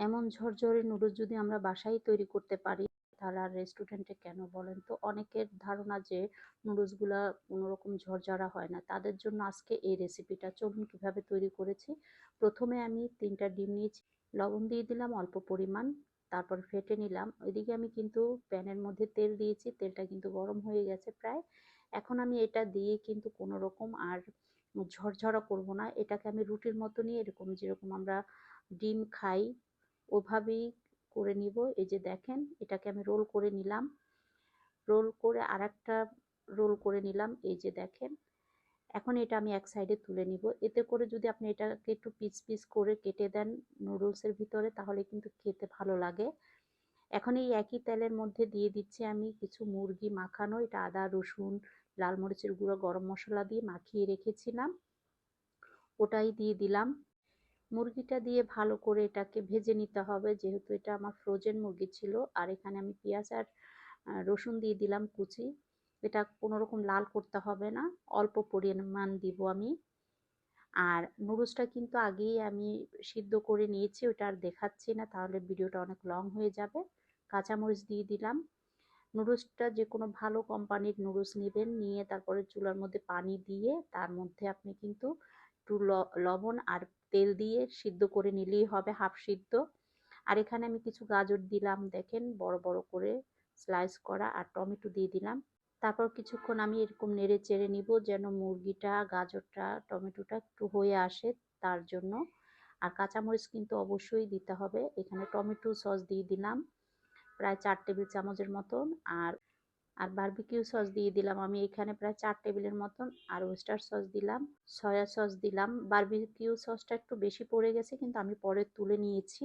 এমন ঝরঝরে নুডলস যদি আমরা বাসায় তৈরি করতে পারি, তাহলে আর রেস্টুরেন্টে কেন বলেন তো? অনেকের ধারণা যে নুডলসগুলা কোনোরকম ঝরঝরা হয় না। তাদের জন্য আজকে এই রেসিপিটা চলুন কীভাবে তৈরি করেছি। প্রথমে আমি তিনটা ডিম নিয়েছি, লবণ দিয়ে দিলাম অল্প পরিমাণ, তারপর ফেটে নিলাম। ওইদিকে আমি কিন্তু প্যানের মধ্যে তেল দিয়েছি, তেলটা কিন্তু গরম হয়ে গেছে প্রায়। এখন আমি এটা দিয়ে কিন্তু কোনো রকম আর ঝরঝরা করব না। এটাকে আমি রুটির মতো নিয়ে এরকম যেরকম আমরা ডিম খাই ওভাবেই করে নিব। এই যে দেখেন, এটাকে আমি রোল করে নিলাম। রোল করে আর একটা রোল করে নিলাম। এই যে দেখেন, এখন এটা আমি এক সাইডে তুলে নিব। এতে করে যদি আপনি এটাকে একটু পিস পিস করে কেটে দেন নুডলসের ভিতরে, তাহলে কিন্তু খেতে ভালো লাগে। এখন এই একই তেলের মধ্যে দিয়ে দিচ্ছি আমি কিছু মুরগি মাখানো। এটা আদা, রসুন, লাল মরিচের গুঁড়ো, গরম মশলা দিয়ে মাখিয়ে রেখেছিলাম। ওটাই দিয়ে দিলাম। মুরগিটা দিয়ে ভালো করে এটাকে ভেজে নিতে হবে। যেহেতু এটা আমার ফ্রোজেন মুরগি ছিল, আর এখানে আমি পেঁয়াজ আর রসুন দিয়ে দিলাম কুচি। এটা কোনো রকম লাল করতে হবে না, অল্প পরিমাণ দিব আমি। আর নুডলসটা কিন্তু আগেই আমি সিদ্ধ করে নিয়েছি, ওটা আর দেখাচ্ছি না, তাহলে ভিডিওটা অনেক লং হয়ে যাবে। কাঁচামরিচ দিয়ে দিলাম। নুডলসটা যে কোনো ভালো কোম্পানির নুডলস নেবেন, নিয়ে তারপরে চুলার মধ্যে পানি দিয়ে, তার মধ্যে আপনি কিন্তু একটু লবণ আর তেল দিয়ে সিদ্ধ করে নিলেই হবে হাফ সিদ্ধ। আর এখানে আমি কিছু গাজর দিলাম, দেখেন বড় বড় করে স্লাইস করা আর টমেটো দিয়ে দিলাম। তারপর কিছুক্ষণ আমি এরকম নেড়ে চেড়ে নিব যেন মুরগিটা, গাজরটা, টমেটোটা একটু হয়ে আসে তার জন্য। আর কাঁচামরিচ কিন্তু অবশ্যই দিতে হবে। এখানে টমেটো সস দিয়ে দিলাম, প্রায় চার টেবিল চামচের মতন। আর আর বারবিকিউ সস দিয়ে দিলাম। আমি এখানে প্রায় চার টেবিলের মতন আর ওয়েস্টার সস দিলাম সয়া সস দিলাম। বারবিকিউ সসটা একটু বেশি পড়ে গেছে, কিন্তু আমি পরে তুলে নিয়েছি।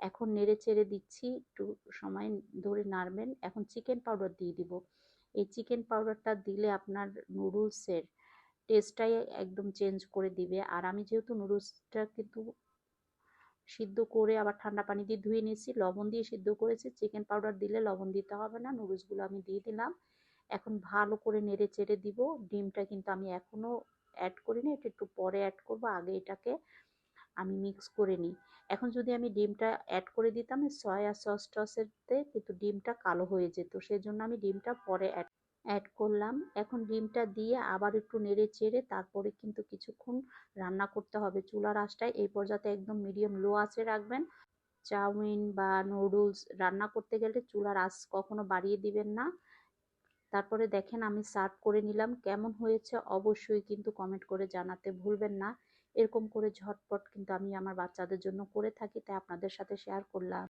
এখন নেড়ে চেড়ে দিচ্ছি, একটু সময় ধরে নাড়বেন। এখন চিকেন পাউডার দিয়ে দিব। এই চিকেন পাউডারটা দিলে আপনার নুডলসের টেস্টটাই একদম চেঞ্জ করে দিবে। আর আমি যেহেতু নুডলসটা কিন্তু সিদ্ধ করে আবার ঠান্ডা পানি দিয়ে ধুয়ে নিয়েছি, লবণ দিয়ে সিদ্ধ করেছি। চিকেন পাউডার দিলে লবণ দিতে হবে না নুডলসগুলো আমি দিয়ে দিলাম। এখন ভালো করে নেড়ে চেড়ে দিব। ডিমটা কিন্তু আমি এখনও অ্যাড করিনি, এটা একটু পরে অ্যাড করব। আগে এটাকে আমি মিক্স করে নিই। এখন যদি আমি ডিমটা অ্যাড করে দিতাম সয়া সস টসেরতে কিন্তু ডিমটা কালো হয়ে যেত, সেজন্য আমি ডিমটা পরে অ্যাড অ্যাড করলাম। এখন ডিমটা দিয়ে আবার একটু নেড়ে চেড়ে তারপরে কিন্তু কিছুক্ষণ রান্না করতে হবে। চুলার আঁচটায় এই পর্যায়ে একদম মিডিয়াম লো আঁচে রাখবেন। চাউমিন বা নুডলস রান্না করতে গেলে চুলার আঁচ কখনো বাড়িয়ে দিবেন না। তারপরে দেখেন আমি সার্ভ করে নিলাম। কেমন হয়েছে অবশ্যই কিন্তু কমেন্ট করে জানাতে ভুলবেন না। এরকম করে ঝটপট কিন্তু আমি আমার বাচ্চাদের জন্য করে থাকি, তাই আপনাদের সাথে শেয়ার করলাম।